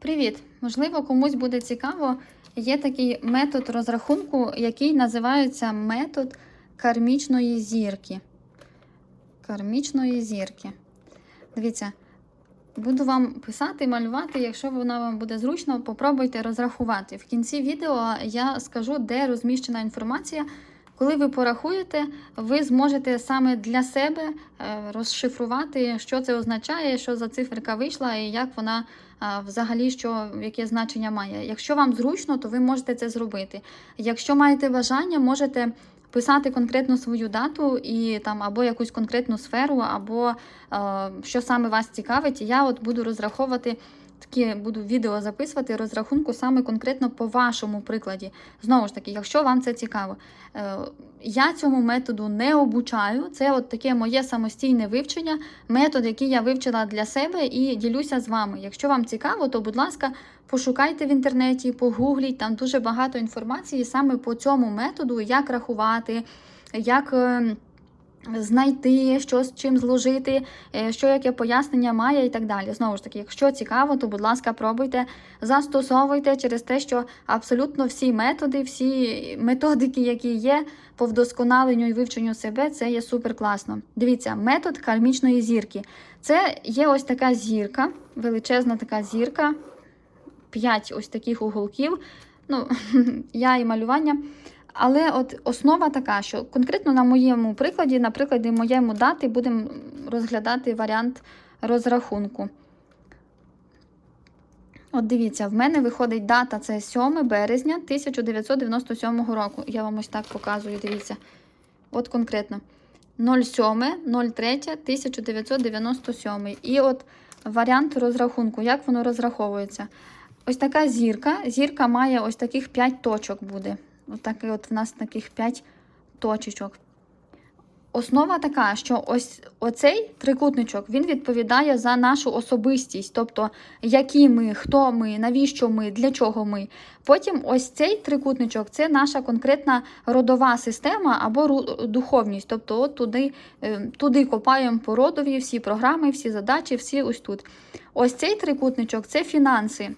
Привіт! Можливо, комусь буде цікаво. Є такий метод розрахунку, який називається метод кармічної зірки. Кармічної зірки. Дивіться, буду вам писати, малювати, якщо вона вам буде зручно, попробуйте розрахувати. В кінці відео я скажу, де розміщена інформація. Коли ви порахуєте, ви зможете саме для себе е, розшифрувати, що це означає, що за циферка вийшла і як вона взагалі що, яке значення має. Якщо вам зручно, то ви можете це зробити. Якщо маєте бажання, можете писати конкретно свою дату і там або якусь конкретну сферу, або е, що саме вас цікавить. Я от буду розраховувати. Такі буду відео записувати розрахунку саме конкретно по вашому прикладі. Знову ж таки, якщо вам це цікаво, Е, я цьому методу не обучаю. Це от таке моє самостійне вивчення, метод, який я вивчила для себе і ділюся з вами. Якщо вам цікаво, то будь ласка, пошукайте в інтернеті, погугліть, там дуже багато інформації саме по цьому методу, як рахувати, як. Знайти, що з чим зложити, е, що яке пояснення має і так далі. Знову ж таки, якщо цікаво, то будь ласка, пробуйте, застосовуйте через те, що абсолютно всі методи, всі методики, які є по вдосконаленню і вивченню себе, це є супер класно. Дивіться, метод кармічної зірки. Це є ось така зірка, величезна така зірка, п'ять ось таких уголків. Ну, я і малювання. Але от основа така, що конкретно на моєму прикладі, на прикладі моєму дати, будемо розглядати варіант розрахунку. От дивіться, в мене виходить дата це 7 березня 1997 року. Я вам ось так показую, дивіться. От конкретно. 07.03.1997. І от варіант розрахунку, як воно розраховується. Ось така зірка. Зірка має ось таких 5 точок буде. Ось такий от в нас таких 5 точечок. Основа така, що ось оцей трикутничок він відповідає за нашу особистість, тобто які ми, хто ми, навіщо ми, для чого ми. Потім ось цей трикутничок це наша конкретна родова система або духовність. Тобто от туди, е, туди копаємо по родові всі програми, всі задачі, всі ось тут. Ось цей трикутничок це фінанси.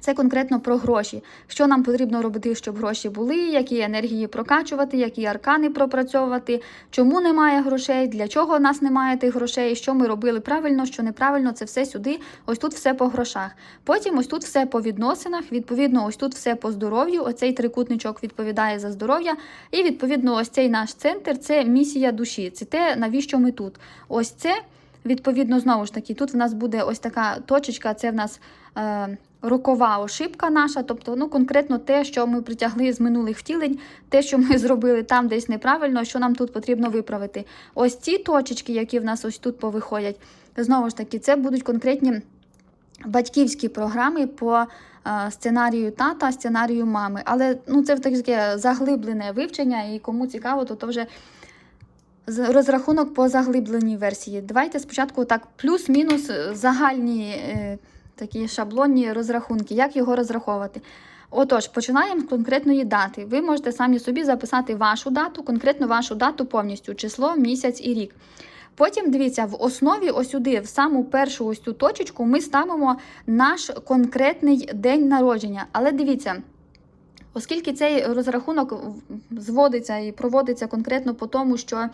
Це конкретно про гроші. Що нам потрібно робити, щоб гроші були, які енергії прокачувати, які аркани пропрацьовувати, чому немає грошей, для чого в нас немає тих грошей, що ми робили правильно, що неправильно, це все сюди. Ось тут все по грошах. Потім ось тут все по відносинах. Відповідно, ось тут все по здоров'ю. Оцей трикутничок відповідає за здоров'я. І відповідно, ось цей наш центр це місія душі. Це те, навіщо ми тут. Ось це. Відповідно, знову ж таки, тут в нас буде ось така точечка, це в нас е, рокова ошибка наша, тобто ну, конкретно те, що ми притягли з минулих втілень, те, що ми зробили там десь неправильно, що нам тут потрібно виправити. Ось ці точечки, які в нас ось тут повиходять, знову ж таки, це будуть конкретні батьківські програми по е, сценарію тата, сценарію мами. Але ну, це таке заглиблене вивчення, і кому цікаво, то, то вже розрахунок по заглибленій версії. Давайте спочатку так плюс-мінус е, загальні е, такі шаблонні розрахунки, як його розраховувати. Отож, починаємо з конкретної дати. Ви можете самі собі записати вашу дату, конкретно вашу дату повністю, число, місяць і рік. Потім дивіться, в основі ось сюди, в саму першу ось цю точечку, ми ставимо наш конкретний день народження. Але дивіться, Оскільки цей розрахунок зводиться і проводиться конкретно по тому, що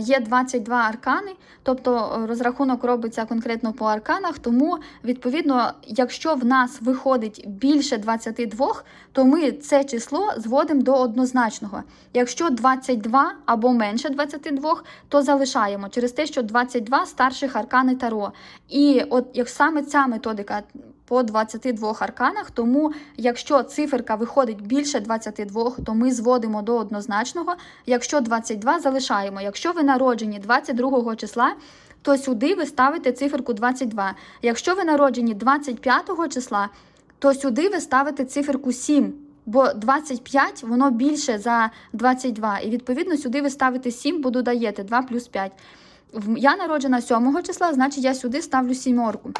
є 22 аркани, тобто е, розрахунок робиться конкретно по арканах, тому відповідно, якщо в нас виходить більше 22, то ми це число зводимо до однозначного. Якщо 22 або менше 22, то залишаємо через те, що 22 старших аркани Таро. І от як саме ця методика по 22 арканах, тому якщо циферка виходить більше 22, то ми зводимо до однозначного. Якщо 22 залишаємо. Якщо ви народжені 22 числа, то сюди ви ставите циферку 22. Якщо ви народжені 25 числа, то сюди ви ставите циферку 7. Бо 25 воно більше за 22. І відповідно сюди ви ставите 7, бо додаєте 2 плюс 5. Я народжена 7 числа, значить я сюди ставлю сімерку.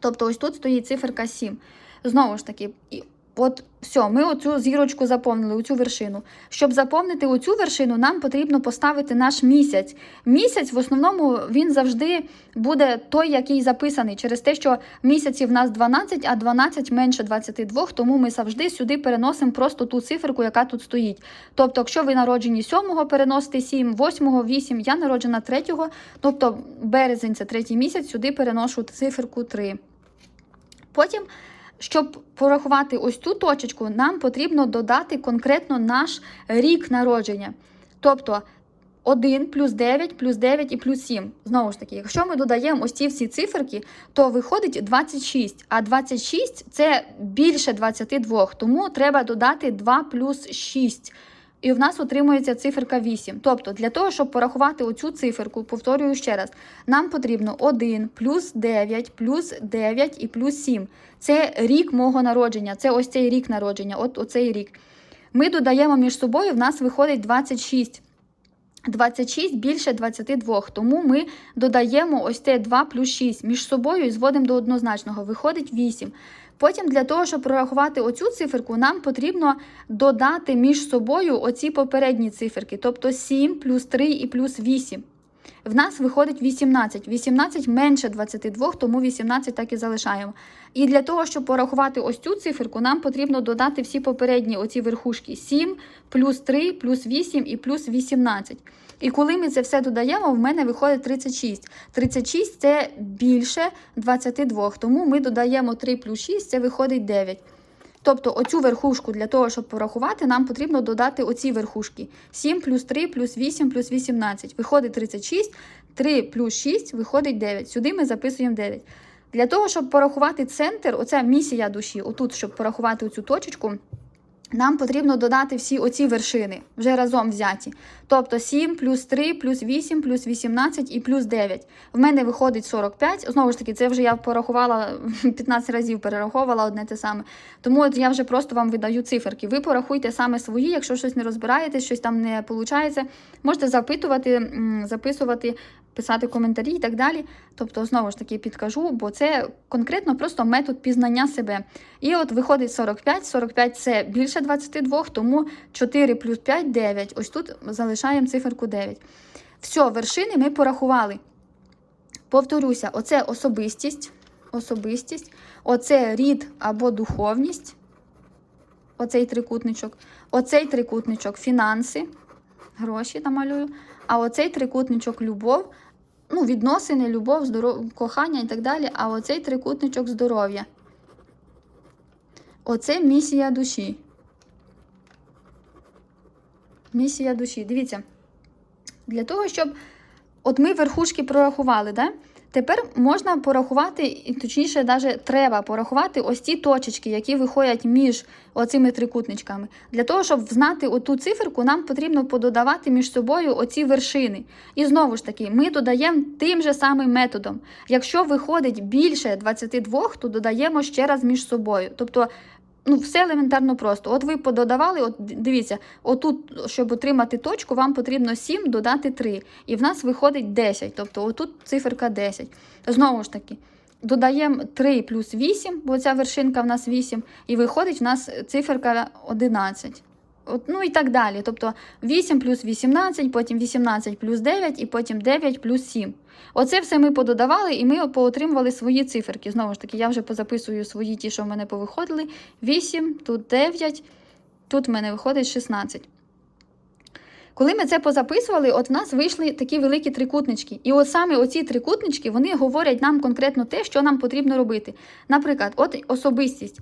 Тобто ось тут стоїть циферка 7. Знову ж таки, і от все, ми оцю зірочку заповнили, оцю вершину. Щоб заповнити оцю вершину, нам потрібно поставити наш місяць. Місяць, в основному, він завжди буде той, який записаний, через те, що місяців в нас 12, а 12 менше 22, тому ми завжди сюди переносимо просто ту циферку, яка тут стоїть. Тобто, якщо ви народжені 7-го, переносите 7, 8-го, 8, я народжена 3-го, тобто березень це третій місяць, сюди переношу циферку 3. Потім, щоб порахувати ось цю точечку, нам потрібно додати конкретно наш рік народження. Тобто 1 плюс 9 плюс 9 і плюс 7. Знову ж таки, якщо ми додаємо ось ці всі циферки, то виходить 26. А 26 це більше 22, тому треба додати 2 плюс 6. І в нас отримується циферка 8. Тобто, для того, щоб порахувати оцю циферку, повторюю ще раз, нам потрібно 1 плюс 9 плюс 9 і плюс 7. Це рік мого народження, це ось цей рік народження, от оцей рік. Ми додаємо між собою, в нас виходить 26. 26 більше 22, тому ми додаємо ось те 2 плюс 6 між собою і зводимо до однозначного, виходить 8. Потім для того, щоб прорахувати оцю циферку, нам потрібно додати між собою оці попередні циферки, тобто 7 плюс 3 і плюс 8. В нас виходить 18. 18 менше 22, тому 18 так і залишаємо. І для того, щоб порахувати ось цю циферку, нам потрібно додати всі попередні оці верхушки: 7, плюс 3, плюс 8 і плюс 18. І коли ми це все додаємо, в мене виходить 36. 36 це більше 22, тому ми додаємо 3 плюс 6, це виходить 9. Тобто оцю верхушку для того, щоб порахувати, нам потрібно додати оці верхушки. 7 плюс 3 плюс 8 плюс 18. Виходить 36, 3 плюс 6 виходить 9. Сюди ми записуємо 9. Для того, щоб порахувати центр, оця місія душі, отут, щоб порахувати оцю точечку, нам потрібно додати всі оці вершини, вже разом взяті. Тобто 7 плюс 3 плюс 8 плюс 18 і плюс 9. В мене виходить 45. Знову ж таки, це вже я порахувала 15 разів, перераховувала одне те саме. Тому от я вже просто вам видаю циферки. Ви порахуйте саме свої, якщо щось не розбираєте, щось там не виходить. Можете запитувати, записувати, писати коментарі і так далі. Тобто, знову ж таки, підкажу, бо це конкретно просто метод пізнання себе. І от виходить 45. 45 це більше 22, тому 4 плюс 5 9. Ось тут залишаємо циферку 9. Все, вершини ми порахували. Повторюся, оце особистість, особистість, оце рід або духовність, оцей трикутничок, оцей трикутничок фінанси, гроші намалюю, а оцей трикутничок любов, ну, відносини, любов, здоров... кохання і так далі, а оцей трикутничок здоров'я. Оце місія душі. Місія душі. Дивіться, для того, щоб от ми верхушки прорахували, да? Тепер можна порахувати, і точніше, навіть треба порахувати ось ці точечки, які виходять між оцими трикутничками. Для того, щоб знати оту циферку, нам потрібно пододавати між собою оці вершини. І знову ж таки, ми додаємо тим же самим методом. Якщо виходить більше 22, то додаємо ще раз між собою. Тобто Ну, все елементарно просто. От ви пододавали, от дивіться, отут, щоб отримати точку, вам потрібно 7 додати 3. І в нас виходить 10. Тобто отут циферка 10. Знову ж таки, додаємо 3 плюс 8, бо ця вершинка в нас 8, і виходить в нас циферка 11. От, ну і так далі. Тобто 8 плюс 18, потім 18 плюс 9, і потім 9 плюс 7. Оце все ми пододавали, і ми поотримували свої циферки. Знову ж таки, я вже позаписую свої ті, що в мене повиходили. 8, тут 9, тут в мене виходить 16. Коли ми це позаписували, от в нас вийшли такі великі трикутнички. І от саме оці трикутнички вони говорять нам конкретно те, що нам потрібно робити. Наприклад, от особистість.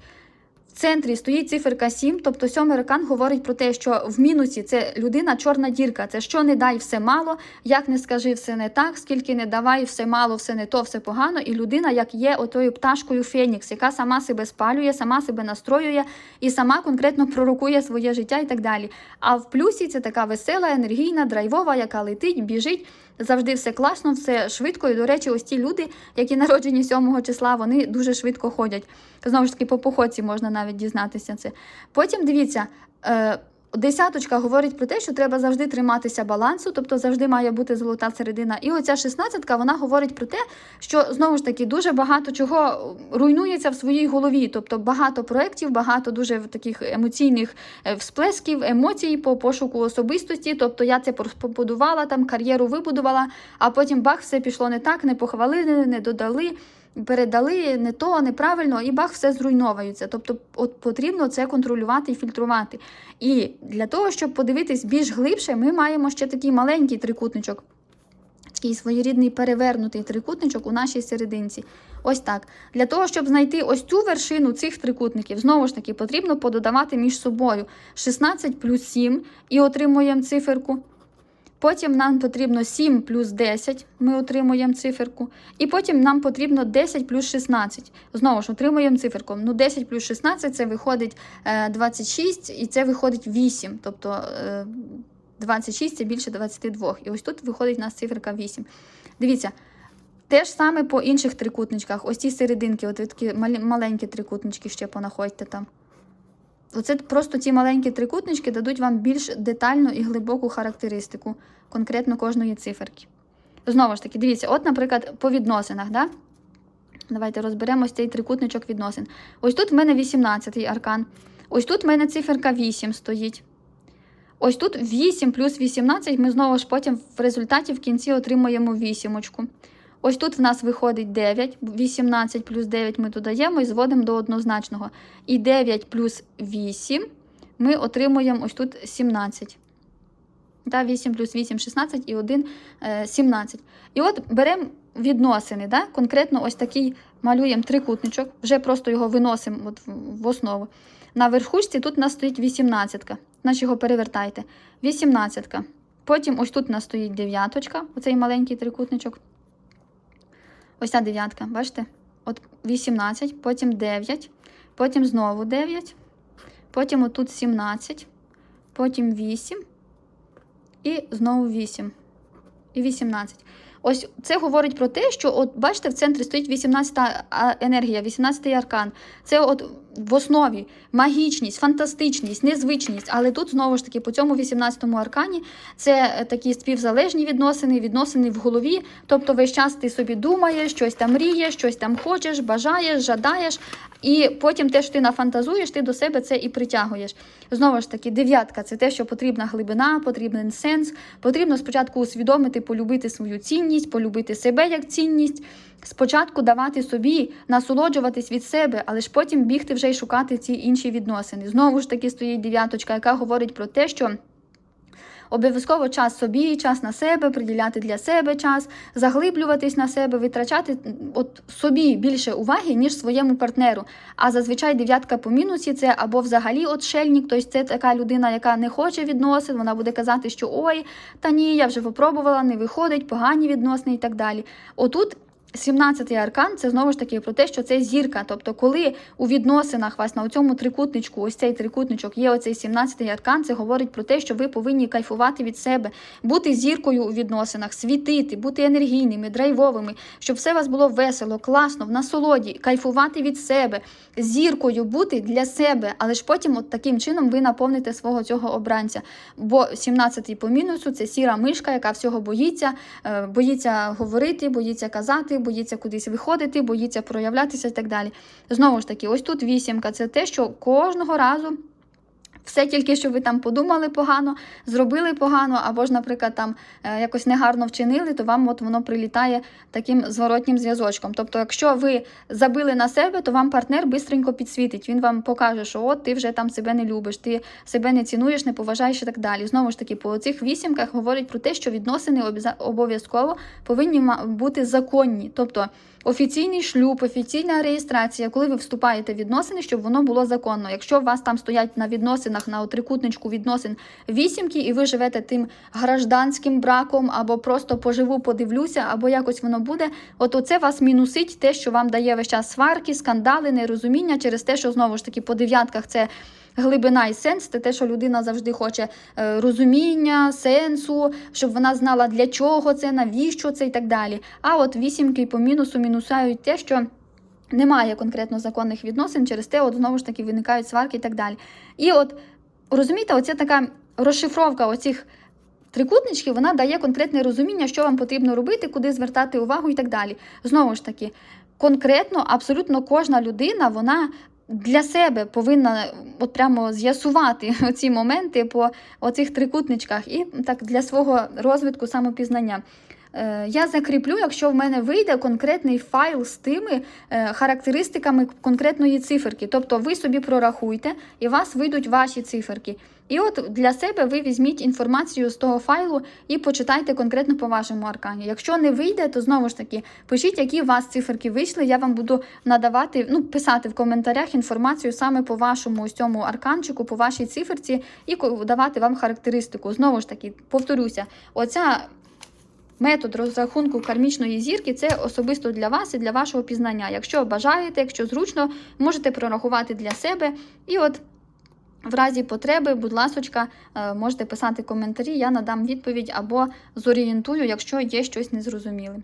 Центрі стоїть циферка 7, тобто сьомий аркан говорить про те, що в мінусі це людина чорна дірка. Це що не дай все мало, як не скажи все не так, скільки не давай, все мало, все не то, все погано. І людина, як є отою пташкою Фенікс, яка сама себе спалює, сама себе настроює і сама конкретно пророкує своє життя і так далі. А в плюсі це така весела, енергійна, драйвова, яка летить, біжить. Завжди все класно, все швидко. І, до речі, ось ті люди, які народжені 7 числа, вони дуже швидко ходять. Знову ж таки, по походці можна навіть дізнатися це. Потім дивіться. Десяточка говорить про те, що треба завжди триматися балансу, тобто завжди має бути золота середина. І оця шістнадцятка вона говорить про те, що знову ж таки дуже багато чого руйнується в своїй голові. Тобто багато проєктів, багато дуже таких емоційних е, всплесків, емоцій по пошуку особистості. Тобто я це побудувала, там кар'єру вибудувала, а потім бах, все пішло не так, не похвалили, не додали передали не то, неправильно, і бах, все зруйновується. Тобто от потрібно це контролювати і фільтрувати. І для того, щоб подивитись більш глибше, ми маємо ще такий маленький трикутничок. Такий своєрідний перевернутий трикутничок у нашій серединці. Ось так. Для того, щоб знайти ось цю вершину цих трикутників, знову ж таки, потрібно пододавати між собою 16 плюс 7 і отримуємо циферку. Потім нам потрібно 7 плюс 10, ми отримуємо циферку. І потім нам потрібно 10 плюс 16. Знову ж отримуємо циферку. Ну, 10 плюс 16 це виходить е, 26 і це виходить 8. Тобто е, 26 це більше 22. І ось тут виходить у нас циферка 8. Дивіться. Те ж саме по інших трикутничках. Ось ці серединки, от такі маленькі трикутнички ще понаходьте там. Оце просто ці маленькі трикутнички дадуть вам більш детальну і глибоку характеристику конкретно кожної циферки. Знову ж таки, дивіться, от, наприклад, по відносинах. Да? Давайте розберемо цей трикутничок відносин. Ось тут в мене 18-й аркан. Ось тут в мене циферка 8 стоїть. Ось тут 8 плюс 18, ми знову ж потім в результаті в кінці отримуємо вісімочку. Ось тут в нас виходить 9, 18 плюс 9 ми додаємо і зводимо до однозначного. І 9 плюс 8 ми отримуємо ось тут 17. Да, 8 плюс 8 16 і 1 е, 17. І от беремо відносини. Да? Конкретно ось такий малюємо трикутничок, вже просто його виносимо от в- основу. На верхушці тут у нас стоїть 18. Значить його перевертайте. 18. Потім ось тут у нас стоїть дев'яточка, оцей маленький трикутничок. Ось ця дев'ятка, бачите? От 18, потім 9, потім знову 9, потім отут 17, потім 8 і знову 8. І 18. Ось це говорить про те, що, от бачите, в центрі стоїть 18-та енергія, 18-й аркан. Це от в основі магічність, фантастичність, незвичність. Але тут знову ж таки по цьому 18-му аркані це е, такі співзалежні відносини, відносини в голові. Тобто весь час ти собі думаєш, щось там мрієш, щось там хочеш, бажаєш, жадаєш. І потім те, що ти нафантазуєш, ти до себе це і притягуєш. Знову ж таки, дев'ятка це те, що потрібна глибина, потрібен сенс. Потрібно спочатку усвідомити, полюбити свою цінність, полюбити себе як цінність. Спочатку давати собі, насолоджуватись від себе, але ж потім бігти вже й шукати ці інші відносини. Знову ж таки стоїть дев'яточка, яка говорить про те, що. Обов'язково час собі, час на себе, приділяти для себе час, заглиблюватись на себе, витрачати от собі більше уваги, ніж своєму партнеру. А зазвичай дев'ятка по мінусі це або взагалі отшельник, тобто це така людина, яка не хоче відносин, вона буде казати, що ой, та ні, я вже попробувала, не виходить, погані відносини і так далі. Отут 17-й аркан це знову ж таки про те, що це зірка. Тобто, коли у відносинах вас на цьому трикутничку, ось цей трикутничок, є оцей 17-й аркан, це говорить про те, що ви повинні кайфувати від себе, бути зіркою у відносинах, світити, бути енергійними, драйвовими, щоб все у вас було весело, класно, в насолоді, кайфувати від себе, зіркою бути для себе, але ж потім, от таким чином, ви наповните свого цього обранця. Бо 17-й по мінусу це сіра мишка, яка всього боїться, е, боїться говорити, боїться казати, боїться кудись виходити, боїться проявлятися і так далі. Знову ж таки, ось тут вісімка це те, що кожного разу. Все тільки, що ви там подумали погано, зробили погано, або ж, наприклад, там е, якось негарно вчинили, то вам от воно прилітає таким зворотнім зв'язочком. Тобто, якщо ви забили на себе, то вам партнер бистренько підсвітить. Він вам покаже, що от ти вже там себе не любиш, ти себе не цінуєш, не поважаєш і так далі. Знову ж таки, по цих вісімках говорять про те, що відносини обов'язково повинні бути законні. Тобто офіційний шлюб, офіційна реєстрація, коли ви вступаєте в відносини, щоб воно було законно. Якщо у вас там стоять на відносинах, на трикутничку відносин вісімки, і ви живете тим гражданським браком, або просто поживу, подивлюся, або якось воно буде, от оце вас мінусить те, що вам дає весь час сварки, скандали, нерозуміння через те, що знову ж таки по дев'ятках це. Глибина і сенс це те, що людина завжди хоче е, розуміння, сенсу, щоб вона знала, для чого це, навіщо це і так далі. А от вісімки по мінусу мінусають те, що немає конкретно законних відносин, через те, от знову ж таки виникають сварки і так далі. І от розумієте, оця така розшифровка оцих трикутничків, вона дає конкретне розуміння, що вам потрібно робити, куди звертати увагу і так далі. Знову ж таки, конкретно, абсолютно кожна людина, вона. Для себе повинна от прямо з'ясувати ці моменти по оцих трикутничках і так для свого розвитку самопізнання. Е, Я закріплю, якщо в мене вийде конкретний файл з тими е, характеристиками конкретної циферки. Тобто ви собі прорахуйте і у вас вийдуть ваші циферки. І от для себе ви візьміть інформацію з того файлу і почитайте конкретно по вашому аркані. Якщо не вийде, то знову ж таки пишіть, які у вас циферки вийшли. Я вам буду надавати, ну писати в коментарях інформацію саме по вашому ось цьому арканчику, по вашій циферці, і давати вам характеристику. Знову ж таки, повторюся, оця. Метод розрахунку кармічної зірки це особисто для вас і для вашого пізнання. Якщо бажаєте, якщо зручно, можете прорахувати для себе. І от в разі потреби, будь ласочка, е, можете писати коментарі, я надам відповідь або зорієнтую, якщо є щось незрозуміле.